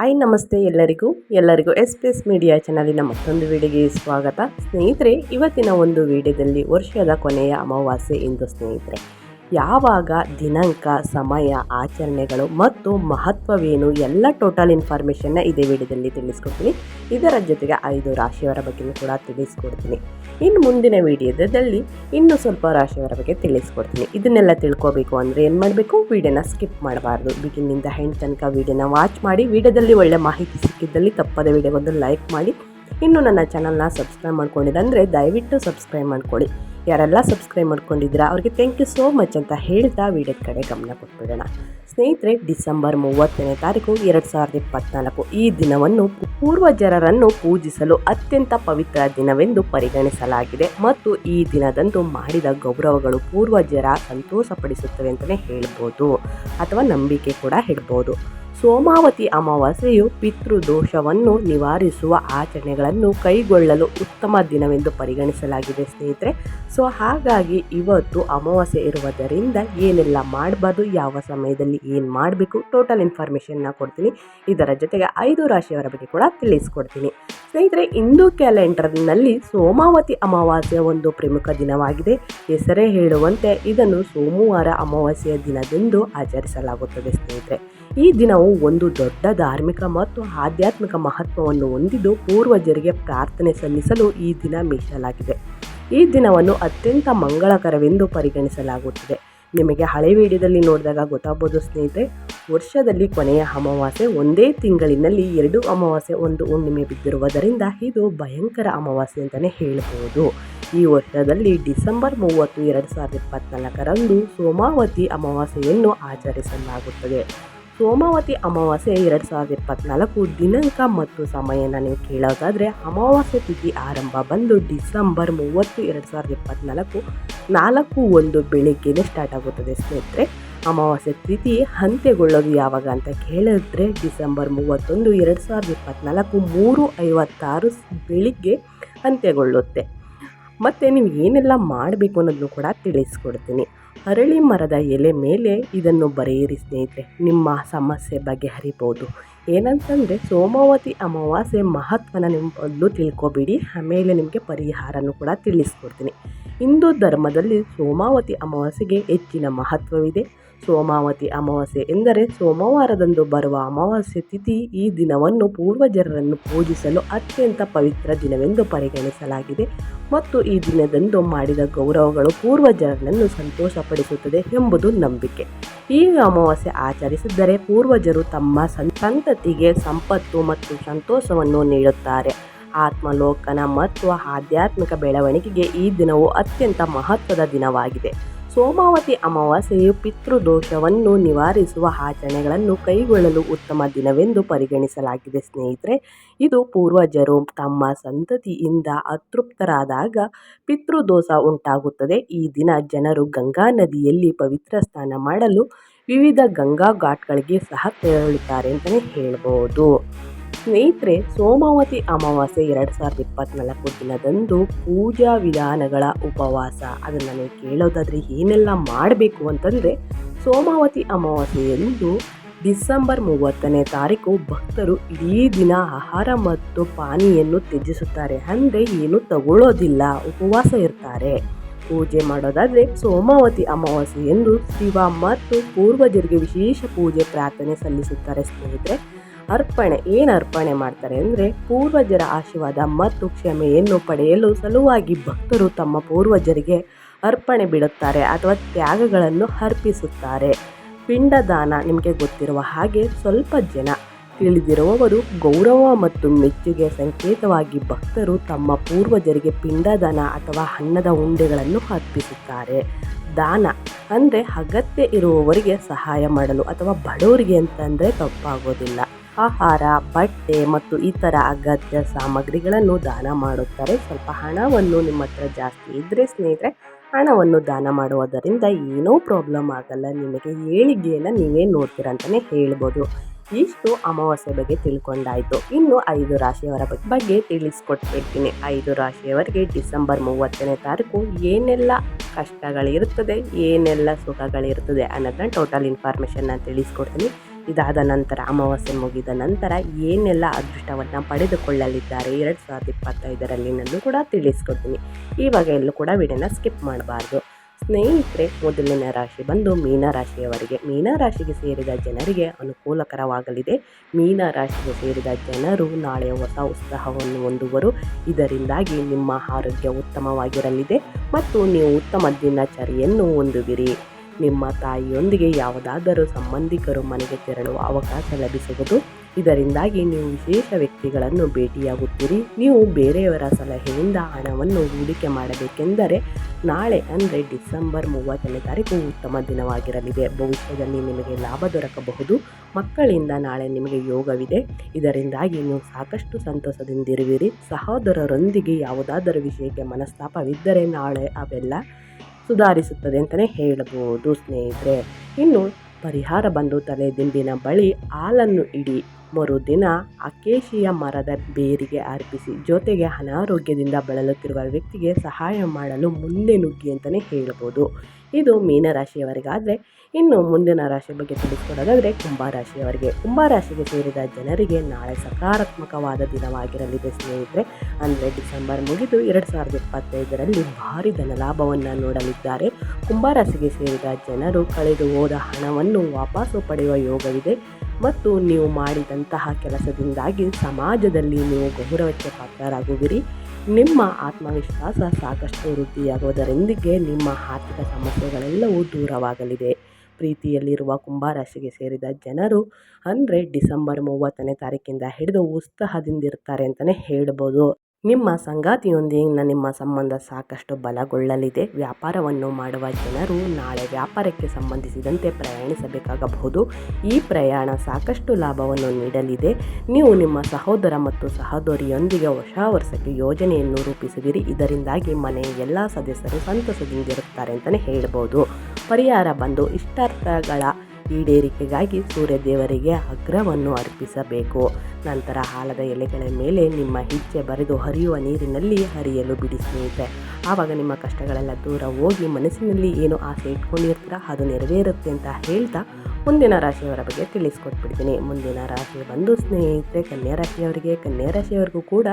Hi, ನಮಸ್ತೆ ಎಲ್ಲರಿಗೂ. ಎಲ್ಲರಿಗೂ ಎಸ್ ಪಿ ಎಸ್ ಮೀಡಿಯಾ ಚಾನಲಿನ ಮತ್ತೊಂದು ವಿಡಿಯೋಗೆ ಸ್ವಾಗತ. ಸ್ನೇಹಿತರೆ, ಇವತ್ತಿನ ಒಂದು ವಿಡಿಯೋದಲ್ಲಿ ವರ್ಷದ ಕೊನೆಯ ಅಮಾವಾಸ್ಯೆ ಇಂದು ಸ್ನೇಹಿತರೆ. ಯಾವಾಗ ದಿನಾಂಕ, ಸಮಯ, ಆಚರಣೆಗಳು ಮತ್ತು ಮಹತ್ವವೇನು ಎಲ್ಲ ಟೋಟಲ್ ಇನ್ಫಾರ್ಮೇಷನ್ನ ಇದೇ ವಿಡಿಯೋದಲ್ಲಿ ತಿಳಿಸ್ಕೊಡ್ತೀನಿ. ಇದರ ಜೊತೆಗೆ ಐದು ರಾಶಿಯವರ ಬಗ್ಗೆಯೂ ಕೂಡ ತಿಳಿಸ್ಕೊಡ್ತೀನಿ. ಇನ್ನು ಮುಂದಿನ ವಿಡಿಯೋದಲ್ಲಿ ಇನ್ನೂ ಸ್ವಲ್ಪ ರಾಶಿಯವರ ಬಗ್ಗೆ ತಿಳಿಸ್ಕೊಡ್ತೀನಿ. ಇದನ್ನೆಲ್ಲ ತಿಳ್ಕೊಬೇಕು ಅಂದರೆ ಏನು ಮಾಡಬೇಕು? ವಿಡಿಯೋನ ಸ್ಕಿಪ್ ಮಾಡಬಾರ್ದು. ಬಿಗಿನಿಂದ ಹೆಂಡ್ ತನಕ ವಿಡಿಯೋನ ವಾಚ್ ಮಾಡಿ, ವಿಡಿಯೋದಲ್ಲಿ ಒಳ್ಳೆ ಮಾಹಿತಿ ಸಿಕ್ಕಿದ್ದಲ್ಲಿ ತಪ್ಪದ ವಿಡಿಯೋಗೊಂದು ಲೈಕ್ ಮಾಡಿ. ಇನ್ನು ನನ್ನ ಚಾನಲ್ನ ಸಬ್ಸ್ಕ್ರೈಬ್ ಮಾಡ್ಕೊಂಡಿದ್ದಂದರೆ ದಯವಿಟ್ಟು ಸಬ್ಸ್ಕ್ರೈಬ್ ಮಾಡ್ಕೊಳ್ಳಿ. ಯಾರೆಲ್ಲ ಸಬ್ಸ್ಕ್ರೈಬ್ ಮಾಡ್ಕೊಂಡಿದ್ದೀರಾ, ಅವ್ರಿಗೆ ಥ್ಯಾಂಕ್ ಯು ಸೋ ಮಚ್ ಅಂತ ಹೇಳ್ತಾ ವಿಡಿಯೋದ ಕಡೆ ಗಮನ ಕೊಟ್ಬಿಡೋಣ. ಸ್ನೇಹಿತರೆ, ಡಿಸೆಂಬರ್ ಮೂವತ್ತನೇ ತಾರೀಕು ಎರಡು ಸಾವಿರದ ಇಪ್ಪತ್ನಾಲ್ಕು ಈ ದಿನವನ್ನು ಪೂರ್ವಜರರನ್ನು ಪೂಜಿಸಲು ಅತ್ಯಂತ ಪವಿತ್ರ ದಿನವೆಂದು ಪರಿಗಣಿಸಲಾಗಿದೆ ಮತ್ತು ಈ ದಿನದಂದು ಮಾಡಿದ ಗೌರವಗಳು ಪೂರ್ವಜರ ಸಂತೋಷಪಡಿಸುತ್ತವೆ ಅಂತಲೇ ಹೇಳ್ಬೋದು ಅಥವಾ ನಂಬಿಕೆ ಕೂಡ ಹೇಳ್ಬೋದು. ಸೋಮಾವತಿ ಅಮಾವಾಸ್ಯೆಯು ಪಿತೃದೋಷವನ್ನು ನಿವಾರಿಸುವ ಆಚರಣೆಗಳನ್ನು ಕೈಗೊಳ್ಳಲು ಉತ್ತಮ ದಿನವೆಂದು ಪರಿಗಣಿಸಲಾಗಿದೆ ಸ್ನೇಹಿತರೆ. ಸೊ, ಹಾಗಾಗಿ ಇವತ್ತು ಅಮಾವಾಸ್ಯೆ ಇರುವುದರಿಂದ ಏನೆಲ್ಲ ಮಾಡಬಾರ್ದು ಯಾವ ಸಮಯದಲ್ಲಿ ಏನು ಮಾಡಬೇಕು ಟೋಟಲ್ ಇನ್ಫಾರ್ಮೇಷನ್ನ ಕೊಡ್ತೀನಿ. ಇದರ ಜೊತೆಗೆ ಐದು ರಾಶಿಯವರ ಬಗ್ಗೆ ಕೂಡ ತಿಳಿಸ್ಕೊಡ್ತೀನಿ. ಸ್ನೇಹಿತರೆ ಹಿಂದೂ ಕ್ಯಾಲೆಂಡರ್ನಲ್ಲಿ ಸೋಮಾವತಿ ಅಮಾವಾಸ್ಯೆ ಒಂದು ಪ್ರಮುಖ ದಿನವಾಗಿದೆ. ಹೆಸರೇ ಹೇಳುವಂತೆ ಇದನ್ನು ಸೋಮವಾರ ಅಮಾವಾಸ್ಯೆಯ ದಿನದಂದು ಆಚರಿಸಲಾಗುತ್ತದೆ ಸ್ನೇಹಿತರೆ. ಈ ದಿನವು ಒಂದು ದೊಡ್ಡ ಧಾರ್ಮಿಕ ಮತ್ತು ಆಧ್ಯಾತ್ಮಿಕ ಮಹತ್ವವನ್ನು ಹೊಂದಿದ್ದು ಪೂರ್ವಜರಿಗೆ ಪ್ರಾರ್ಥನೆ ಸಲ್ಲಿಸಲು ಈ ದಿನ ಮೀಸಲಾಗಿದೆ. ಈ ದಿನವನ್ನು ಅತ್ಯಂತ ಮಂಗಳಕರವೆಂದು ಪರಿಗಣಿಸಲಾಗುತ್ತದೆ. ನಿಮಗೆ ಹಳೆ ವಿಡಿಯೋದಲ್ಲಿ ನೋಡಿದಾಗ ಗೊತ್ತಾಗ್ಬೋದು ಸ್ನೇಹಿತರೆ, ವರ್ಷದಲ್ಲಿ ಕೊನೆಯ ಅಮಾವಾಸ್ಯೆ ಒಂದೇ ತಿಂಗಳಿನಲ್ಲಿ ಎರಡು ಅಮಾವಾಸ್ಯೆ ಒಂದು ಹುಣ್ಣಿಮೆ ಬಿದ್ದಿರುವುದರಿಂದ ಇದು ಭಯಂಕರ ಅಮಾವಾಸ್ಯೆ ಅಂತಲೇ ಹೇಳಬಹುದು ಈ ವರ್ಷದಲ್ಲಿ ಡಿಸೆಂಬರ್ ಮೂವತ್ತು, ಎರಡು ಸಾವಿರದ ಇಪ್ಪತ್ತ್ನಾಲ್ಕರಂದು ಸೋಮಾವತಿ ಅಮಾವಾಸ್ಯೆಯನ್ನು ಆಚರಿಸಲಾಗುತ್ತದೆ. ಸೋಮಾವತಿ ಅಮಾವಾಸ್ಯೆ ಎರಡು ಸಾವಿರದ ಇಪ್ಪತ್ನಾಲ್ಕು ದಿನಾಂಕ ಮತ್ತು ಸಮಯನ ನೀವು ಕೇಳೋದಾದರೆ ಅಮಾವಾಸ್ಯೆ ತಿಥಿ ಆರಂಭ ಬಂದು ಡಿಸೆಂಬರ್ ಮೂವತ್ತು ಎರಡು ಸಾವಿರದ ಇಪ್ಪತ್ನಾಲ್ಕು ನಾಲ್ಕು ಒಂದು ಬೆಳಿಗ್ಗೆನೇ ಸ್ಟಾರ್ಟ್ ಆಗುತ್ತದೆ. ಸ್ನೇಹಿತರೆ, ಅಮಾವಾಸ್ಯೆ ತಿಥಿ ಅಂತ್ಯಗೊಳ್ಳೋದು ಯಾವಾಗ ಅಂತ ಕೇಳಿದ್ರೆ ಡಿಸೆಂಬರ್ ಮೂವತ್ತೊಂದು ಎರಡು ಸಾವಿರದ ಇಪ್ಪತ್ನಾಲ್ಕು ಮೂರು ಐವತ್ತಾರು ಬೆಳಿಗ್ಗೆ ಅಂತ್ಯಗೊಳ್ಳುತ್ತೆ. ಮತ್ತು ನೀವು ಏನೆಲ್ಲ ಮಾಡಬೇಕು ಅನ್ನೋದನ್ನು ಕೂಡ ತಿಳಿಸ್ಕೊಡ್ತೀನಿ. ಅರಳಿ ಮರದ ಎಲೆ ಮೇಲೆ ಇದನ್ನು ಬರೆಯಿರಿ ಸ್ನೇಹಿತರೆ. ನಿಮ್ಮ ಸಮಸ್ಯೆ ಬಗೆಹರಿಬೋದು. ಏನಂತಂದರೆ ಸೋಮವತಿ ಅಮಾವಾಸ್ಯೆ ಮಹತ್ವನ ನಿಮ್ಮ ಮೊದಲು ತಿಳ್ಕೊಬಿಡಿ. ಆಮೇಲೆ ನಿಮಗೆ ಪರಿಹಾರನೂ ಕೂಡ ತಿಳಿಸ್ಕೊಡ್ತೀನಿ. ಹಿಂದೂ ಧರ್ಮದಲ್ಲಿ ಸೋಮಾವತಿ ಅಮಾವಾಸ್ಯೆಗೆ ಹೆಚ್ಚಿನ ಮಹತ್ವವಿದೆ. ಸೋಮಾವತಿ ಅಮಾವಾಸ್ಯೆ ಎಂದರೆ ಸೋಮವಾರದಂದು ಬರುವ ಅಮಾವಾಸ್ಯೆ ತಿಥಿ ಈ ದಿನವನ್ನು ಪೂರ್ವಜರನ್ನು ಪೂಜಿಸಲು ಅತ್ಯಂತ ಪವಿತ್ರ ದಿನವೆಂದು ಪರಿಗಣಿಸಲಾಗಿದೆ. ಮತ್ತು ಈ ದಿನದಂದು ಮಾಡಿದ ಗೌರವಗಳು ಪೂರ್ವಜರನ್ನು ಸಂತೋಷಪಡಿಸುತ್ತದೆ ಎಂಬುದು ನಂಬಿಕೆ. ಈ ಅಮಾವಾಸ್ಯೆ ಆಚರಿಸಿದರೆ ಪೂರ್ವಜರು ತಮ್ಮ ಸಂತತಿಗೆ ಸಂಪತ್ತು ಮತ್ತು ಸಂತೋಷವನ್ನು ನೀಡುತ್ತಾರೆ. ಆತ್ಮಲೋಕನ ಮತ್ತು ಆಧ್ಯಾತ್ಮಿಕ ಬೆಳವಣಿಗೆಗೆ ಈ ದಿನವು ಅತ್ಯಂತ ಮಹತ್ವದ ದಿನವಾಗಿದೆ. ಸೋಮಾವತಿ ಅಮಾವಾಸ್ಯೆಯು ಪಿತೃದೋಷವನ್ನು ನಿವಾರಿಸುವ ಆಚರಣೆಗಳನ್ನು ಕೈಗೊಳ್ಳಲು ಉತ್ತಮ ದಿನವೆಂದು ಪರಿಗಣಿಸಲಾಗಿದೆ ಸ್ನೇಹಿತರೆ. ಇದು ಪೂರ್ವಜರು ತಮ್ಮ ಸಂತತಿಯಿಂದ ಅತೃಪ್ತರಾದಾಗ ಪಿತೃದೋಷ ಉಂಟಾಗುತ್ತದೆ. ಈ ದಿನ ಜನರು ಗಂಗಾ ನದಿಯಲ್ಲಿ ಪವಿತ್ರ ಸ್ನಾನ ಮಾಡಲು ವಿವಿಧ ಗಂಗಾ ಘಾಟ್ಗಳಿಗೆ ಸಹ ತೆರಳುತ್ತಾರೆ ಅಂತಲೇ ಹೇಳ್ಬೋದು. ಸ್ನೇಹಿತರೆ, ಸೋಮಾವತಿ ಅಮಾವಾಸ್ಯೆ ಎರಡು ಸಾವಿರದ ಇಪ್ಪತ್ನಾಲ್ಕು ದಿನದಂದು ಪೂಜಾ ವಿಧಾನಗಳ ಉಪವಾಸ. ಅದನ್ನು ನೀವು ಕೇಳೋದಾದರೆ ಏನೆಲ್ಲ ಮಾಡಬೇಕು ಅಂತಂದರೆ, ಸೋಮಾವತಿ ಅಮಾವಾಸ್ಯೆಯಂದು ಡಿಸೆಂಬರ್ ಮೂವತ್ತನೇ ತಾರೀಕು ಭಕ್ತರು ಇಡೀ ದಿನ ಆಹಾರ ಮತ್ತು ಪಾನಿಯನ್ನು ತ್ಯಜಿಸುತ್ತಾರೆ. ಅಂದರೆ ಏನು ತಗೊಳ್ಳೋದಿಲ್ಲ ಉಪವಾಸ ಇರ್ತಾರೆ. ಪೂಜೆ ಮಾಡೋದಾದರೆ ಸೋಮಾವತಿ ಅಮಾವಾಸ್ಯೆಯಂದು ಶಿವ ಮತ್ತು ಪೂರ್ವಜರಿಗೆ ವಿಶೇಷ ಪೂಜೆ, ಪ್ರಾರ್ಥನೆ ಸಲ್ಲಿಸುತ್ತಾರೆ ಸ್ನೇಹಿತರೆ. ಅರ್ಪಣೆ, ಏನು ಅರ್ಪಣೆ ಮಾಡ್ತಾರೆ ಅಂದರೆ ಪೂರ್ವಜರ ಆಶೀರ್ವಾದ ಮತ್ತು ಕ್ಷಮೆಯನ್ನು ಪಡೆಯಲು ಸಲುವಾಗಿ ಭಕ್ತರು ತಮ್ಮ ಪೂರ್ವಜರಿಗೆ ಅರ್ಪಣೆ ಬಿಡುತ್ತಾರೆ ಅಥವಾ ತ್ಯಾಗಗಳನ್ನು ಅರ್ಪಿಸುತ್ತಾರೆ. ಪಿಂಡದಾನ ನಿಮಗೆ ಗೊತ್ತಿರುವ ಹಾಗೆ ಸ್ವಲ್ಪ ಜನ ತಿಳಿದಿರುವವರು ಗೌರವ ಮತ್ತು ಮೆಚ್ಚುಗೆ ಸಂಕೇತವಾಗಿ ಭಕ್ತರು ತಮ್ಮ ಪೂರ್ವಜರಿಗೆ ಪಿಂಡದಾನ ಅಥವಾ ಅನ್ನದ ಉಂಡೆಗಳನ್ನು ಅರ್ಪಿಸುತ್ತಾರೆ. ದಾನ ಅಂದರೆ ಅಗತ್ಯ ಇರುವವರಿಗೆ ಸಹಾಯ ಮಾಡಲು ಅಥವಾ ಬಡವರಿಗೆ ಅಂತಂದರೆ ತಪ್ಪಾಗೋದಿಲ್ಲ. ಆಹಾರ, ಬಟ್ಟೆ ಮತ್ತು ಇತರ ಅಗತ್ಯ ಸಾಮಗ್ರಿಗಳನ್ನು ದಾನ ಮಾಡುತ್ತಾರೆ. ಸ್ವಲ್ಪ ಹಣವನ್ನು ನಿಮ್ಮ ಹತ್ರ ಜಾಸ್ತಿ ಇದ್ದರೆ ಸ್ನೇಹಿತರೆ, ಹಣವನ್ನು ದಾನ ಮಾಡುವುದರಿಂದ ಏನೂ ಪ್ರಾಬ್ಲಮ್ ಆಗಲ್ಲ. ನಿಮಗೆ ಏಳಿಗೆಯನ್ನು ನೀವೇ ನೋಡ್ತೀರ ಅಂತಲೇ ಹೇಳ್ಬೋದು. ಇಷ್ಟು ಅಮಾವಾಸ್ಯೆ ಬಗ್ಗೆ ತಿಳ್ಕೊಂಡಾಯಿತು. ಇನ್ನು ಐದು ರಾಶಿಯವರ ಬಗ್ಗೆ ತಿಳಿಸ್ಕೊಟ್ಬಿಡ್ತೀನಿ ಐದು ರಾಶಿಯವರಿಗೆ ಡಿಸೆಂಬರ್ ಮೂವತ್ತನೇ ತಾರೀಕು ಏನೆಲ್ಲ ಕಷ್ಟಗಳಿರುತ್ತದೆ, ಏನೆಲ್ಲ ಸುಖಗಳಿರುತ್ತದೆ ಅನ್ನೋದನ್ನ ಟೋಟಲ್ ಇನ್ಫಾರ್ಮೇಷನ್ನ ತಿಳಿಸ್ಕೊಡ್ತೀನಿ. ಇದಾದ ನಂತರ, ಅಮಾವಾಸ್ಯೆ ಮುಗಿದ ನಂತರ ಏನೆಲ್ಲ ಅದೃಷ್ಟವನ್ನು ಪಡೆದುಕೊಳ್ಳಲಿದ್ದಾರೆ ಎರಡು ಸಾವಿರದ ಇಪ್ಪತ್ತೈದರಲ್ಲಿ ನಾನು ಕೂಡ ತಿಳಿಸ್ಕೊಡ್ತೀನಿ. ಇವಾಗ ಎಲ್ಲೂ ಕೂಡ ವಿಡಿಯೋನ ಸ್ಕಿಪ್ ಮಾಡಬಾರ್ದು. ಸ್ನೇಹಿತರೆ, ಮೊದಲನೇ ರಾಶಿ ಬಂದು ಮೀನರಾಶಿಯವರಿಗೆ ಮೀನರಾಶಿಗೆ ಸೇರಿದ ಜನರಿಗೆ ಅನುಕೂಲಕರವಾಗಲಿದೆ. ಮೀನರಾಶಿಗೆ ಸೇರಿದ ಜನರು ನಾಳೆ ಹೊಸ ಉತ್ಸಾಹವನ್ನು ಹೊಂದುವರು. ಇದರಿಂದಾಗಿ ನಿಮ್ಮ ಆರೋಗ್ಯ ಉತ್ತಮವಾಗಿರಲಿದೆ ಮತ್ತು ನೀವು ಉತ್ತಮ ದಿನಚರಿಯನ್ನು ಹೊಂದುವಿರಿ. ನಿಮ್ಮ ತಾಯಿಯೊಂದಿಗೆ ಯಾವುದಾದರೂ ಸಂಬಂಧಿಕರು ಮನೆಗೆ ತೆರಳುವ ಅವಕಾಶ ಲಭಿಸುವುದು. ಇದರಿಂದಾಗಿ ನೀವು ವಿಶೇಷ ವ್ಯಕ್ತಿಗಳನ್ನು ಭೇಟಿಯಾಗುತ್ತೀರಿ. ನೀವು ಬೇರೆಯವರ ಸಲಹೆಯಿಂದ ಹಣವನ್ನು ಹೂಡಿಕೆ ಮಾಡಬೇಕೆಂದರೆ ನಾಳೆ ಅಂದರೆ ಡಿಸೆಂಬರ್ ಮೂವತ್ತನೇ ತಾರೀಕು ಉತ್ತಮ ದಿನವಾಗಿರಲಿದೆ. ಭವಿಷ್ಯದಲ್ಲಿ ನಿಮಗೆ ಲಾಭ ದೊರಕಬಹುದು. ಮಕ್ಕಳಿಂದ ನಾಳೆ ನಿಮಗೆ ಯೋಗವಿದೆ. ಇದರಿಂದಾಗಿ ನೀವು ಸಾಕಷ್ಟು ಸಂತೋಷದಿಂದಿರುವಿರಿ. ಸಹೋದರರೊಂದಿಗೆ ಯಾವುದಾದರೂ ವಿಷಯಕ್ಕೆ ಮನಸ್ತಾಪವಿದ್ದರೆ ನಾಳೆ ಅವೆಲ್ಲ ಸುಧಾರಿಸುತ್ತದೆ ಅಂತಲೇ ಹೇಳಬಹುದು ಸ್ನೇಹಿತರೆ. ಇನ್ನು ಪರಿಹಾರ ಬಂದು ತಲೆ ದಿಂಬಿನ ಬಳಿ ಹಾಲನ್ನು ಇಡಿ. ಮರುದಿನ ಅಕೇಶಿಯ ಮರದ ಬೇರಿಗೆ ಅರ್ಪಿಸಿ ಜೊತೆಗೆ ಅನಾರೋಗ್ಯದಿಂದ ಬಳಲುತ್ತಿರುವ ವ್ಯಕ್ತಿಗೆ ಸಹಾಯ ಮಾಡಲು ಮುಂದೆ ನುಗ್ಗಿ ಅಂತಲೇ ಹೇಳ್ಬೋದು. ಇದು ಮೀನರಾಶಿಯವರಿಗಾದರೆ ಇನ್ನು ಮುಂದಿನ ರಾಶಿ ಬಗ್ಗೆ ತಿಳಿಸ್ಕೊಡೋದಾದರೆ ಕುಂಭರಾಶಿಯವರಿಗೆ ಕುಂಭರಾಶಿಗೆ ಸೇರಿದ ಜನರಿಗೆ ನಾಳೆ ಸಕಾರಾತ್ಮಕವಾದ ದಿನವಾಗಿರಲಿದೆ ಸ್ನೇಹಿತರೆ. ಅಂದರೆ ಡಿಸೆಂಬರ್ ಮುಗಿದು ಎರಡು ಸಾವಿರದ ಇಪ್ಪತ್ತೈದರಲ್ಲಿ ಭಾರಿ ಧನಲಾಭವನ್ನು ನೋಡಲಿದ್ದಾರೆ. ಕುಂಭರಾಶಿಗೆ ಸೇರಿದ ಜನರು ಕಳೆದು ಹೋದ ಹಣವನ್ನು ವಾಪಸ್ಸು ಪಡೆಯುವ ಯೋಗವಿದೆ. ಮತ್ತು ನೀವು ಮಾಡಿದಂತಹ ಕೆಲಸದಿಂದಾಗಿ ಸಮಾಜದಲ್ಲಿ ನೀವು ಗೌರವಕ್ಕೆ ಪಾತ್ರರಾಗುವಿರಿ. ನಿಮ್ಮ ಆತ್ಮವಿಶ್ವಾಸ ಸಾಕಷ್ಟು ವೃದ್ಧಿಯಾಗುವುದರೊಂದಿಗೆ ನಿಮ್ಮ ಆರ್ಥಿಕ ಸಮಸ್ಯೆಗಳೆಲ್ಲವೂ ದೂರವಾಗಲಿದೆ. ಪ್ರೀತಿಯಲ್ಲಿರುವ ಕುಂಭರಾಶಿಗೆ ಸೇರಿದ ಜನರು ಅಂದರೆ ಡಿಸೆಂಬರ್ ಮೂವತ್ತನೇ ತಾರೀಕಿಂದ ಹಿಡಿದು ಉತ್ಸಾಹದಿಂದಿರ್ತಾರೆ ಅಂತಲೇ ಹೇಳ್ಬೋದು. ನಿಮ್ಮ ಸಂಗಾತಿಯೊಂದಿಗಿನ ನಿಮ್ಮ ಸಂಬಂಧ ಸಾಕಷ್ಟು ಬಲಗೊಳ್ಳಲಿದೆ. ವ್ಯಾಪಾರವನ್ನು ಮಾಡುವ ಜನರು ನಾಳೆ ವ್ಯಾಪಾರಕ್ಕೆ ಸಂಬಂಧಿಸಿದಂತೆ ಪ್ರಯಾಣಿಸಬೇಕಾಗಬಹುದು. ಈ ಪ್ರಯಾಣ ಸಾಕಷ್ಟು ಲಾಭವನ್ನು ನೀಡಲಿದೆ. ನೀವು ನಿಮ್ಮ ಸಹೋದರ ಮತ್ತು ಸಹೋದರಿಯೊಂದಿಗೆ ಹೊಸ ವರ್ಷಕ್ಕೆ ಯೋಜನೆಯನ್ನು ರೂಪಿಸುವಿರಿ ಇದರಿಂದಾಗಿ ಮನೆಯ ಎಲ್ಲ ಸದಸ್ಯರು ಸಂತಸದಿಂದಿರುತ್ತಾರೆ ಅಂತಲೇ ಹೇಳ್ಬೋದು. ಪರಿಹಾರ ಬಂದು ಇಷ್ಟಾರ್ಥಗಳ ಈಡೇರಿಕೆಗಾಗಿ ಸೂರ್ಯದೇವರಿಗೆ ಅಗ್ರವನ್ನು ಅರ್ಪಿಸಬೇಕು. ನಂತರ ಹಾಲದ ಎಲೆಗಳ ಮೇಲೆ ನಿಮ್ಮ ಹಿಚ್ಚೆ ಬರೆದು ಹರಿಯುವ ನೀರಿನಲ್ಲಿ ಹರಿಯಲು ಬಿಡಿ ಸ್ನೇಹಿತರೆ. ಆವಾಗ ನಿಮ್ಮ ಕಷ್ಟಗಳೆಲ್ಲ ದೂರ ಹೋಗಿ ಮನಸ್ಸಿನಲ್ಲಿ ಏನು ಆಸೆ ಇಟ್ಕೊಂಡಿರ್ತೀರ ಅದು ನೆರವೇರುತ್ತೆ ಅಂತ ಹೇಳ್ತಾ ಮುಂದಿನ ರಾಶಿಯವರ ಬಗ್ಗೆ ತಿಳಿಸ್ಕೊಟ್ಬಿಡ್ತೀನಿ. ಮುಂದಿನ ರಾಶಿ ಬಂದು ಸ್ನೇಹಿತರೆ, ಕನ್ಯಾ ರಾಶಿಯವರಿಗೆ, ಕನ್ಯಾ ರಾಶಿಯವರಿಗೂ ಕೂಡ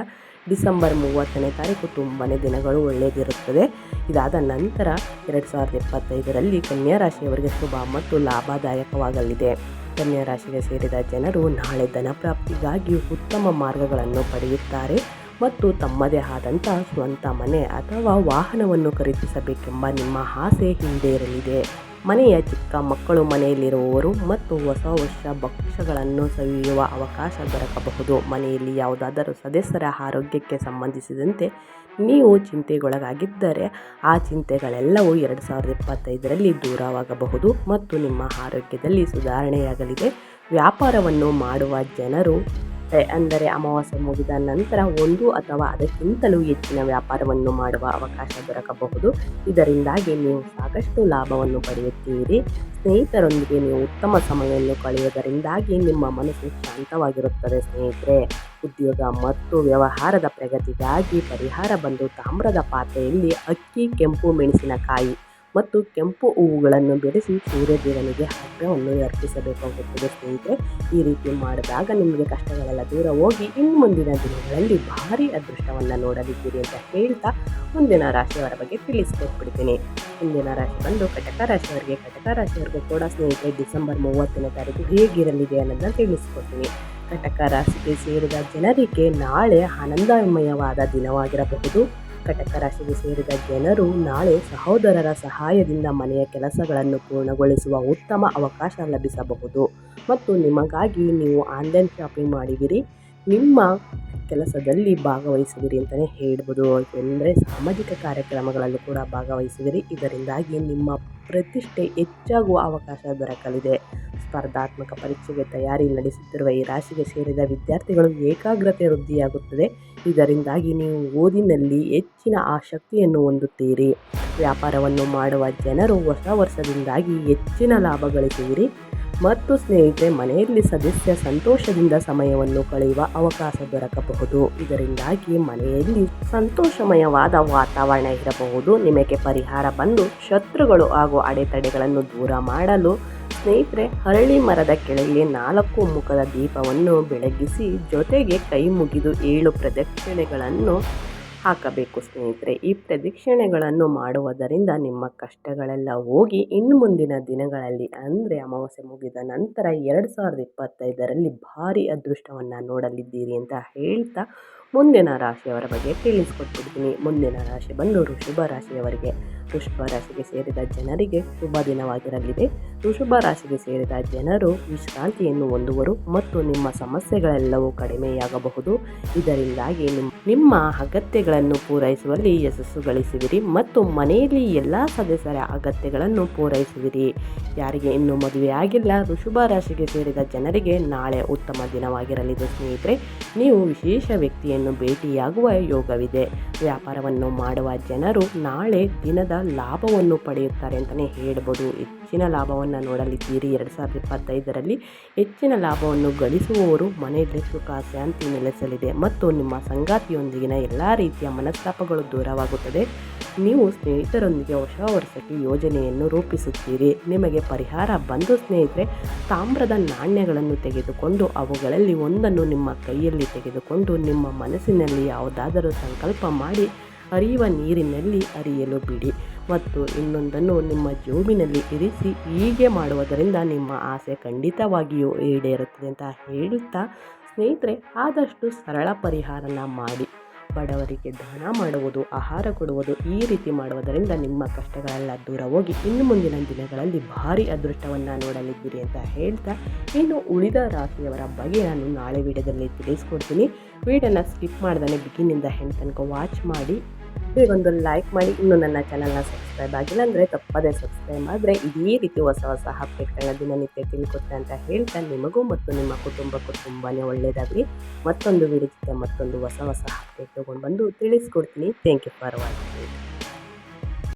ಡಿಸೆಂಬರ್ ಮೂವತ್ತನೇ ತಾರೀಕು ತುಂಬಾ ದಿನಗಳು ಒಳ್ಳೆಯದಿರುತ್ತದೆ ಇದಾದ ನಂತರ ಎರಡು ಸಾವಿರದ ಇಪ್ಪತ್ತೈದರಲ್ಲಿ ಕನ್ಯಾ ರಾಶಿಯವರಿಗೆ ಶುಭ ಮತ್ತು ಲಾಭದಾಯಕವಾಗಲಿದೆ. ಕನ್ಯಾ ರಾಶಿಗೆ ಸೇರಿದ ಜನರು ನಾಳೆ ಧನಪ್ರಾಪ್ತಿಗಾಗಿ ಉತ್ತಮ ಮಾರ್ಗಗಳನ್ನು ಪಡೆಯುತ್ತಾರೆ ಮತ್ತು ತಮ್ಮದೇ ಆದಂಥ ಸ್ವಂತ ಮನೆ ಅಥವಾ ವಾಹನವನ್ನು ಖರೀದಿಸಬೇಕೆಂಬ ನಿಮ್ಮ ಆಸೆ ಈಡೇರಲಿದೆ. ಮನೆಯ ಚಿಕ್ಕ ಮಕ್ಕಳು ಮನೆಯಲ್ಲಿರುವವರು ಮತ್ತು ಹೊಸ ವರ್ಷ ಭಕ್ಷ್ಯಗಳನ್ನು ಸವಿಯುವ ಅವಕಾಶ ದೊರಕಬಹುದು. ಮನೆಯಲ್ಲಿ ಯಾವುದಾದರೂ ಸದಸ್ಯರ ಆರೋಗ್ಯಕ್ಕೆ ಸಂಬಂಧಿಸಿದಂತೆ ನೀವು ಚಿಂತೆಗೊಳಗಾಗಿದ್ದರೆ ಆ ಚಿಂತೆಗಳೆಲ್ಲವೂ ಎರಡು ಸಾವಿರದ ಇಪ್ಪತ್ತೈದರಲ್ಲಿ ದೂರವಾಗಬಹುದು ಮತ್ತು ನಿಮ್ಮ ಆರೋಗ್ಯದಲ್ಲಿ ಸುಧಾರಣೆಯಾಗಲಿದೆ. ವ್ಯಾಪಾರವನ್ನು ಮಾಡುವ ಜನರು ಅಂದರೆ ಅಮಾವಾಸ್ಯೆ ಮುಗಿದ ನಂತರ ಒಂದು ಅಥವಾ ಅದಕ್ಕಿಂತಲೂ ಹೆಚ್ಚಿನ ವ್ಯಾಪಾರವನ್ನು ಮಾಡುವ ಅವಕಾಶ ದೊರಕಬಹುದು. ಇದರಿಂದಾಗಿ ನೀವು ಸಾಕಷ್ಟು ಲಾಭವನ್ನು ಪಡೆಯುತ್ತೀರಿ. ಸ್ನೇಹಿತರೊಂದಿಗೆ ನೀವು ಉತ್ತಮ ಸಮಯವನ್ನು ಕಳೆಯುವುದರಿಂದಾಗಿ ನಿಮ್ಮ ಮನಸ್ಸು ಶಾಂತವಾಗಿರುತ್ತದೆ ಸ್ನೇಹಿತರೆ. ಉದ್ಯೋಗ ಮತ್ತು ವ್ಯವಹಾರದ ಪ್ರಗತಿಗಾಗಿ ಪರಿಹಾರ ಬಂದು ತಾಮ್ರದ ಪಾತ್ರೆಯಲ್ಲಿ ಅಕ್ಕಿ, ಕೆಂಪು, ಮೆಣಸಿನಕಾಯಿ ಮತ್ತು ಕೆಂಪು ಹೂವುಗಳನ್ನು ಬೆಳೆಸಿ ಸೂರ್ಯದೇವನಿಗೆ ಹಗ್ಗವನ್ನು ಅರ್ಪಿಸಬೇಕಾಗುತ್ತದೆ ಸ್ನೇಹಿತರೆ. ಈ ರೀತಿ ಮಾಡಿದಾಗ ನಿಮಗೆ ಕಷ್ಟಗಳೆಲ್ಲ ದೂರ ಹೋಗಿ ಇನ್ನು ಮುಂದಿನ ದಿನಗಳಲ್ಲಿ ಭಾರಿ ಅದೃಷ್ಟವನ್ನು ನೋಡಲಿದ್ದೀರಿ ಅಂತ ಹೇಳ್ತಾ ಮುಂದಿನ ರಾಶಿಯವರ ಬಗ್ಗೆ ತಿಳಿಸ್ಕೊಟ್ಬಿಡ್ತೀನಿ. ಮುಂದಿನ ರಾಶಿ ಬಂದು ಕಟಕ ರಾಶಿಯವರಿಗೆ ಕಟಕ ರಾಶಿಯವರಿಗೆ ಕೂಡ ಸ್ನೇಹಿತರೆ ಡಿಸೆಂಬರ್ ಮೂವತ್ತನೇ ತಾರೀಕು ಹೇಗಿರಲಿದೆ ಅನ್ನೋದನ್ನ ತಿಳಿಸ್ಕೊಡ್ತೀನಿ. ಕಟಕ ರಾಶಿಗೆ ಸೇರಿದ ಜನರಿಗೆ ನಾಳೆ ಆನಂದಮಯವಾದ ದಿನವಾಗಿರಬಹುದು. ಕಟಕ ರಾಶಿಗೆ ಸೇರಿದ ಜನರು ನಾಳೆ ಸಹೋದರರ ಸಹಾಯದಿಂದ ಮನೆಯ ಕೆಲಸಗಳನ್ನು ಪೂರ್ಣಗೊಳಿಸುವ ಉತ್ತಮ ಅವಕಾಶ ಲಭಿಸಬಹುದು. ಮತ್ತು ನಿಮಗಾಗಿ ನೀವು ಆನ್ಲೈನ್ ಶಾಪಿಂಗ್ ಮಾಡಿದಿರಿ, ನಿಮ್ಮ ಕೆಲಸದಲ್ಲಿ ಭಾಗವಹಿಸಿದಿರಿ ಅಂತಲೇ ಹೇಳ್ಬೋದು. ಅಂದರೆ ಸಾಮಾಜಿಕ ಕಾರ್ಯಕ್ರಮಗಳಲ್ಲೂ ಕೂಡ ಭಾಗವಹಿಸಿದಿರಿ. ಇದರಿಂದಾಗಿ ನಿಮ್ಮ ಪ್ರತಿಷ್ಠೆ ಹೆಚ್ಚಾಗುವ ಅವಕಾಶ ದೊರಕಲಿದೆ. ಸ್ಪರ್ಧಾತ್ಮಕ ಪರೀಕ್ಷೆಗೆ ತಯಾರಿ ನಡೆಸುತ್ತಿರುವ ಈ ರಾಶಿಗೆ ಸೇರಿದ ವಿದ್ಯಾರ್ಥಿಗಳು ಏಕಾಗ್ರತೆ ವೃದ್ಧಿಯಾಗುತ್ತದೆ. ಇದರಿಂದಾಗಿ ನೀವು ಓದಿನಲ್ಲಿ ಹೆಚ್ಚಿನ ಆಸಕ್ತಿಯನ್ನು ಹೊಂದುತ್ತೀರಿ. ವ್ಯಾಪಾರವನ್ನು ಮಾಡುವ ಜನರು ಹೊಸ ವರ್ಷದಿಂದಾಗಿ ಹೆಚ್ಚಿನ ಲಾಭ ಗಳಿಸುವಿರಿ. ಮತ್ತು ಸ್ನೇಹಿತರೆ, ಮನೆಯಲ್ಲಿ ಸದಸ್ಯ ಸಂತೋಷದಿಂದ ಸಮಯವನ್ನು ಕಳೆಯುವ ಅವಕಾಶ ದೊರಕಬಹುದು. ಇದರಿಂದಾಗಿ ಮನೆಯಲ್ಲಿ ಸಂತೋಷಮಯವಾದ ವಾತಾವರಣ ಇರಬಹುದು. ನಿಮಗೆ ಪರಿಹಾರ ಬಂದು ಶತ್ರುಗಳು ಹಾಗೂ ಅಡೆತಡೆಗಳನ್ನು ದೂರ ಮಾಡಲು ಸ್ನೇಹಿತರೆ, ಹರಳಿ ಮರದ ಕೆಳಗೆ ನಾಲ್ಕು ಮುಖದ ದೀಪವನ್ನು ಬೆಳಗಿಸಿ ಜೊತೆಗೆ ಕೈ ಮುಗಿದು ಏಳು ಪ್ರದಕ್ಷಿಣೆಗಳನ್ನು ಹಾಕಬೇಕು ಸ್ನೇಹಿತರೆ. ಈ ಪ್ರದಕ್ಷಿಣೆಗಳನ್ನು ಮಾಡುವುದರಿಂದ ನಿಮ್ಮ ಕಷ್ಟಗಳೆಲ್ಲ ಹೋಗಿ ಇನ್ನು ಮುಂದಿನ ದಿನಗಳಲ್ಲಿ, ಅಂದರೆ ಅಮಾವಾಸ್ಯೆ ಮುಗಿದ ನಂತರ ಎರಡು ಸಾವಿರದ ಇಪ್ಪತ್ತೈದರಲ್ಲಿ ಭಾರಿ ಅದೃಷ್ಟವನ್ನು ನೋಡಲಿದ್ದೀರಿ ಅಂತ ಹೇಳ್ತಾ ಮುಂದಿನ ರಾಶಿಯವರ ಬಗ್ಗೆ ತಿಳಿಸ್ಕೊಟ್ಬಿಡ್ತೀನಿ. ಮುಂದಿನ ರಾಶಿ ಬಂದು ಋಷಭ ರಾಶಿಯವರಿಗೆ. ಋಷಭ ರಾಶಿಗೆ ಸೇರಿದ ಜನರಿಗೆ ಶುಭ ದಿನವಾಗಿರಲಿದೆ. ಋಷಭ ರಾಶಿಗೆ ಸೇರಿದ ಜನರು ವಿಶ್ರಾಂತಿಯನ್ನು ಹೊಂದುವರು ಮತ್ತು ನಿಮ್ಮ ಸಮಸ್ಯೆಗಳೆಲ್ಲವೂ ಕಡಿಮೆಯಾಗಬಹುದು. ಇದರಿಂದಾಗಿ ನಿಮ್ಮ ನಿಮ್ಮ ಅಗತ್ಯಗಳನ್ನು ಪೂರೈಸುವಲ್ಲಿ ಯಶಸ್ಸು ಗಳಿಸುವಿರಿ ಮತ್ತು ಮನೆಯಲ್ಲಿ ಎಲ್ಲ ಸದಸ್ಯರ ಅಗತ್ಯಗಳನ್ನು ಪೂರೈಸುವಿರಿ. ಯಾರಿಗೆ ಇನ್ನೂ ಮದುವೆ ಆಗಿಲ್ಲ ಋಷಭ ರಾಶಿಗೆ ಸೇರಿದ ಜನರಿಗೆ ನಾಳೆ ಉತ್ತಮ ದಿನವಾಗಿರಲಿದೆ ಸ್ನೇಹಿತರೆ. ನೀವು ವಿಶೇಷ ವ್ಯಕ್ತಿಯನ್ನು ಭೇಟಿಯಾಗುವ ಯೋಗವಿದೆ. ವ್ಯಾಪಾರವನ್ನು ಮಾಡುವ ಜನರು ನಾಳೆ ದಿನದ ಲಾಭವನ್ನು ಪಡೆಯುತ್ತಾರೆ ಅಂತಲೇ ಹೇಳ್ಬೋದು. ಹೆಚ್ಚಿನ ಲಾಭವನ್ನು ನೋಡಲಿದ್ದೀರಿ. ಎರಡು ಸಾವಿರದ ಇಪ್ಪತ್ತೈದರಲ್ಲಿ ಹೆಚ್ಚಿನ ಲಾಭವನ್ನು ಗಳಿಸುವವರು ಮನೆಯಲ್ಲಿ ಸುಖ, ಶಾಂತಿ ನೆಲೆಸಲಿದೆ. ಮತ್ತು ನಿಮ್ಮ ಸಂಗಾತಿಯೊಂದಿಗಿನ ಎಲ್ಲ ರೀತಿಯ ಮನಸ್ತಾಪಗಳು ದೂರವಾಗುತ್ತದೆ. ನೀವು ಸ್ನೇಹಿತರೊಂದಿಗೆ ಹೊಸ ವರ್ಷಕ್ಕೆ ಯೋಜನೆಯನ್ನು ರೂಪಿಸುತ್ತೀರಿ. ನಿಮಗೆ ಪರಿಹಾರ ಬಂದು ಸ್ನೇಹಿತರೆ, ತಾಮ್ರದ ನಾಣ್ಯಗಳನ್ನು ತೆಗೆದುಕೊಂಡು ಅವುಗಳಲ್ಲಿ ಒಂದನ್ನು ನಿಮ್ಮ ಕೈಯಲ್ಲಿ ತೆಗೆದುಕೊಂಡು ನಿಮ್ಮ ಮನಸ್ಸಿನಲ್ಲಿ ಯಾವುದಾದರೂ ಸಂಕಲ್ಪ ಮಾಡಿ ಹರಿಯುವ ನೀರಿನಲ್ಲಿ ಅರಿಯಲು ಬಿಡಿ. ಮತ್ತು ಇನ್ನೊಂದನ್ನು ನಿಮ್ಮ ಜೋಬಿನಲ್ಲಿ ಇರಿಸಿ ಹೀಗೆ ಮಾಡುವುದರಿಂದ ನಿಮ್ಮ ಆಸೆ ಖಂಡಿತವಾಗಿಯೂ ಈಡೇರುತ್ತದೆ ಅಂತ ಹೇಳುತ್ತಾ ಸ್ನೇಹಿತರೆ, ಆದಷ್ಟು ಸರಳ ಪರಿಹಾರನ ಮಾಡಿ. ಬಡವರಿಗೆ ದಾನ ಮಾಡುವುದು, ಆಹಾರ ಕೊಡುವುದು ಈ ರೀತಿ ಮಾಡುವುದರಿಂದ ನಿಮ್ಮ ಕಷ್ಟಗಳೆಲ್ಲ ದೂರ ಹೋಗಿ ಇನ್ನು ಮುಂದಿನ ದಿನಗಳಲ್ಲಿ ಭಾರಿ ಅದೃಷ್ಟವನ್ನು ನೋಡಲಿದ್ದೀರಿ ಅಂತ ಹೇಳ್ತಾ ಇನ್ನು ಉಳಿದ ರಾಶಿಯವರ ಬಗ್ಗೆ ನಾನು ನಾಳೆ ವಿಡಿಯೋದಲ್ಲಿ ತಿಳಿಸ್ಕೊಡ್ತೀನಿ. ವಿಡಿಯೋನ ಸ್ಕಿಪ್ ಮಾಡ್ದೇ ಬಿಗಿನಿಂದ ಹೆಣ್ಣು ತನಕ ವಾಚ್ ಮಾಡಿ. ಒಂದು ಲೈಕ್ ಮಾಡಿ, ಇನ್ನು ನನ್ನ ಚಾನಲ್ನ ಸಬ್ಸ್ಕ್ರೈಬ್ ಆಗಿಲ್ಲ ಅಂದರೆ ತಪ್ಪದೇ ಸಬ್ಸ್ಕ್ರೈಬ್ ಆದರೆ ಇದೇ ರೀತಿ ಹೊಸ ಹೊಸ ಅಪ್ಡೇಟ್ಗಳನ್ನ ದಿನನಿತ್ಯ ತಿಳ್ಕೊತ್ತೆ ಅಂತ ಹೇಳ್ತಾ ನಿಮಗೂ ಮತ್ತು ನಿಮ್ಮ ಕುಟುಂಬಕ್ಕೂ ತುಂಬಾ ಒಳ್ಳೆಯದಾಗಲಿ ಮತ್ತೊಂದು ವಿಡಿಯೋ ಮತ್ತೊಂದು ಹೊಸ ಹೊಸ ಅಪ್ಡೇಟ್ ತೊಗೊಂಡು ಬಂದು ತಿಳಿಸ್ಕೊಡ್ತೀನಿ. Thank you for watching